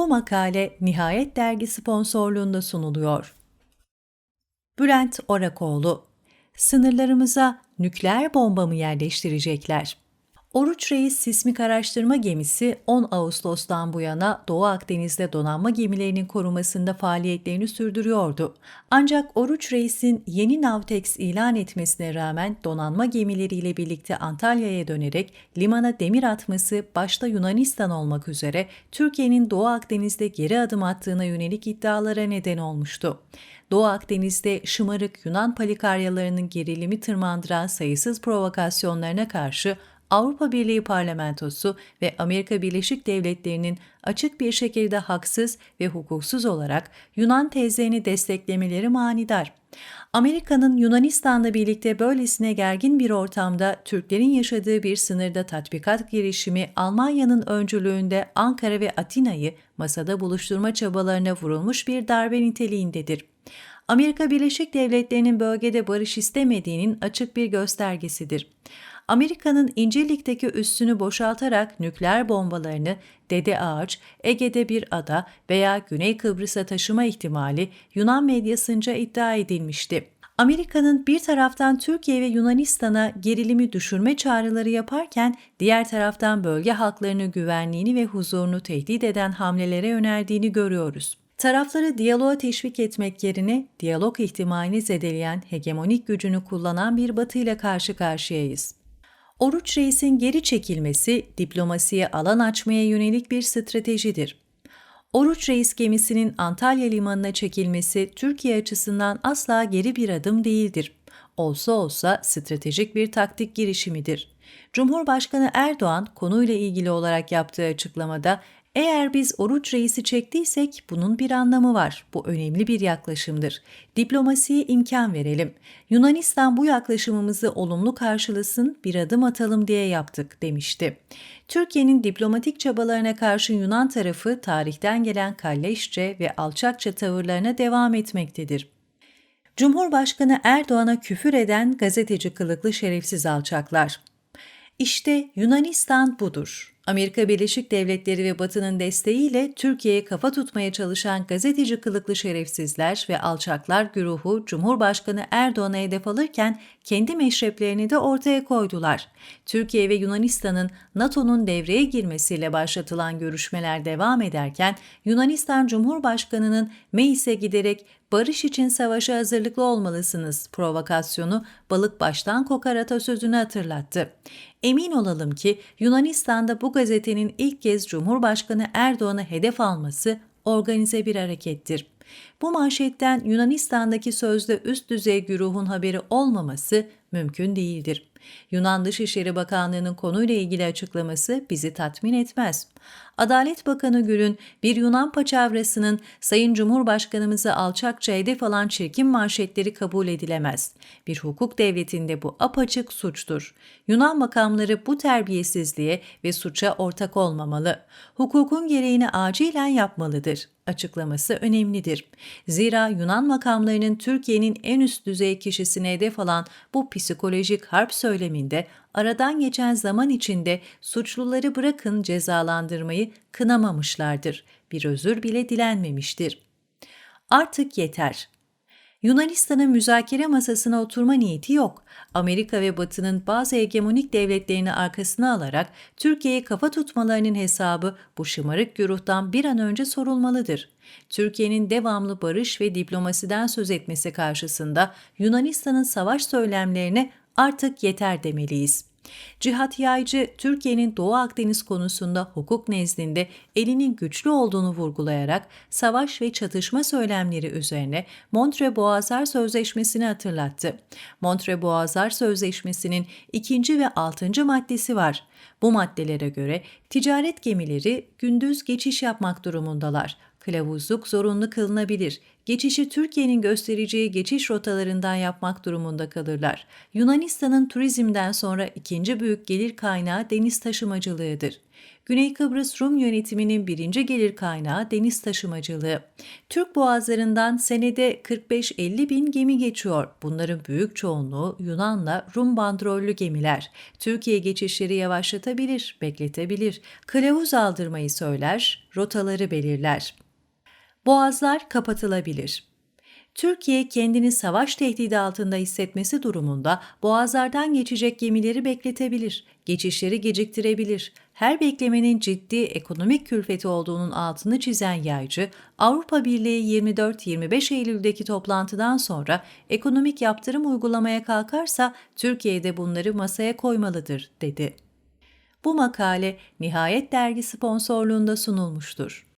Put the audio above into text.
Bu makale Nihayet Dergi sponsorluğunda sunuluyor. Bülent Orakoğlu Sınırlarımıza nükleer bomba mı yerleştirecekler? Oruç Reis sismik araştırma gemisi 10 Ağustos'tan bu yana Doğu Akdeniz'de donanma gemilerinin korumasında faaliyetlerini sürdürüyordu. Ancak Oruç Reis'in yeni Navtex ilan etmesine rağmen donanma gemileriyle birlikte Antalya'ya dönerek limana demir atması başta Yunanistan olmak üzere Türkiye'nin Doğu Akdeniz'de geri adım attığına yönelik iddialara neden olmuştu. Doğu Akdeniz'de şımarık Yunan palikaryalarının gerilimi tırmandıran sayısız provokasyonlarına karşı Avrupa Birliği Parlamentosu ve Amerika Birleşik Devletleri'nin açık bir şekilde haksız ve hukuksuz olarak Yunan tezlerini desteklemeleri manidar. Amerika'nın Yunanistan'la birlikte böylesine gergin bir ortamda Türklerin yaşadığı bir sınırda tatbikat girişimi Almanya'nın öncülüğünde Ankara ve Atina'yı masada buluşturma çabalarına vurulmuş bir darbe niteliğindedir. Amerika Birleşik Devletleri'nin bölgede barış istemediğinin açık bir göstergesidir. Amerika'nın İncirlik'teki üssünü boşaltarak nükleer bombalarını Dede Ağaç, Ege'de bir ada veya Güney Kıbrıs'a taşıma ihtimali Yunan medyasınca iddia edilmişti. Amerika'nın bir taraftan Türkiye ve Yunanistan'a gerilimi düşürme çağrıları yaparken diğer taraftan bölge halklarını güvenliğini ve huzurunu tehdit eden hamlelere yöneldiğini görüyoruz. Tarafları diyaloğa teşvik etmek yerine diyalog ihtimalini zedeleyen hegemonik gücünü kullanan bir batı ile karşı karşıyayız. Oruç Reis'in geri çekilmesi diplomasiye alan açmaya yönelik bir stratejidir. Oruç Reis gemisinin Antalya limanına çekilmesi Türkiye açısından asla geri bir adım değildir. Olsa olsa stratejik bir taktik girişimidir. Cumhurbaşkanı Erdoğan konuyla ilgili olarak yaptığı açıklamada eğer biz oruç reisi çektiysek bunun bir anlamı var. Bu önemli bir yaklaşımdır. Diplomasiye imkan verelim. Yunanistan bu yaklaşımımızı olumlu karşılasın, bir adım atalım diye yaptık demişti. Türkiye'nin diplomatik çabalarına karşı Yunan tarafı tarihten gelen kalleşçe ve alçakça tavırlarına devam etmektedir. Cumhurbaşkanı Erdoğan'a küfür eden gazeteci kılıklı şerefsiz alçaklar. İşte Yunanistan budur. Amerika Birleşik Devletleri ve Batı'nın desteğiyle Türkiye'ye kafa tutmaya çalışan gazeteci kılıklı şerefsizler ve alçaklar güruhu Cumhurbaşkanı Erdoğan'a hedef alırken kendi meşreplerini de ortaya koydular. Türkiye ve Yunanistan'ın NATO'nun devreye girmesiyle başlatılan görüşmeler devam ederken Yunanistan Cumhurbaşkanı'nın meclise giderek barış için savaşa hazırlıklı olmalısınız provokasyonu balık baştan kokar atasözünü hatırlattı. Emin olalım ki Yunanistan'da bu gazetenin ilk kez Cumhurbaşkanı Erdoğan'ı hedef alması organize bir harekettir. Bu manşetten Yunanistan'daki sözde üst düzey güruhun haberi olmaması mümkün değildir. Yunan Dışişleri Bakanlığı'nın konuyla ilgili açıklaması bizi tatmin etmez. Adalet Bakanı Gül'ün bir Yunan paçavrasının Sayın Cumhurbaşkanımızı alçakça hedef alan çirkin manşetleri kabul edilemez. Bir hukuk devletinde bu apaçık suçtur. Yunan makamları bu terbiyesizliğe ve suça ortak olmamalı. Hukukun gereğini acilen yapmalıdır açıklaması önemlidir. Zira Yunan makamlarının Türkiye'nin en üst düzey kişisine hedef alan bu psikolojik harp söyleminde aradan geçen zaman içinde suçluları bırakın cezalandırmayı kınamamışlardır. Bir özür bile dilenmemiştir. Artık yeter. Yunanistan'ın müzakere masasına oturma niyeti yok. Amerika ve Batı'nın bazı hegemonik devletlerini arkasına alarak Türkiye'ye kafa tutmalarının hesabı bu şımarık güruhtan bir an önce sorulmalıdır. Türkiye'nin devamlı barış ve diplomasiden söz etmesi karşısında Yunanistan'ın savaş söylemlerine artık yeter demeliyiz. Cihat Yaycı, Türkiye'nin Doğu Akdeniz konusunda hukuk nezdinde elinin güçlü olduğunu vurgulayarak savaş ve çatışma söylemleri üzerine Montre Boğazlar Sözleşmesi'ni hatırlattı. Montre Boğazlar Sözleşmesi'nin ikinci ve altıncı maddesi var. Bu maddelere göre ticaret gemileri gündüz geçiş yapmak durumundalar. Kılavuzluk zorunlu kılınabilir. Geçişi Türkiye'nin göstereceği geçiş rotalarından yapmak durumunda kalırlar. Yunanistan'ın turizmden sonra ikinci büyük gelir kaynağı deniz taşımacılığıdır. Güney Kıbrıs Rum yönetiminin birinci gelir kaynağı deniz taşımacılığı. Türk boğazlarından senede 45-50 bin gemi geçiyor. Bunların büyük çoğunluğu Yunan'la Rum bandrollü gemiler. Türkiye geçişleri yavaşlatabilir, bekletebilir. Kılavuz aldırmayı söyler, rotaları belirler. Boğazlar kapatılabilir. Türkiye kendini savaş tehdidi altında hissetmesi durumunda boğazlardan geçecek gemileri bekletebilir, geçişleri geciktirebilir. Her beklemenin ciddi ekonomik külfeti olduğunun altını çizen yaycı, Avrupa Birliği 24-25 Eylül'deki toplantıdan sonra ekonomik yaptırım uygulamaya kalkarsa Türkiye de bunları masaya koymalıdır, dedi. Bu makale Nihayet Dergi sponsorluğunda sunulmuştur.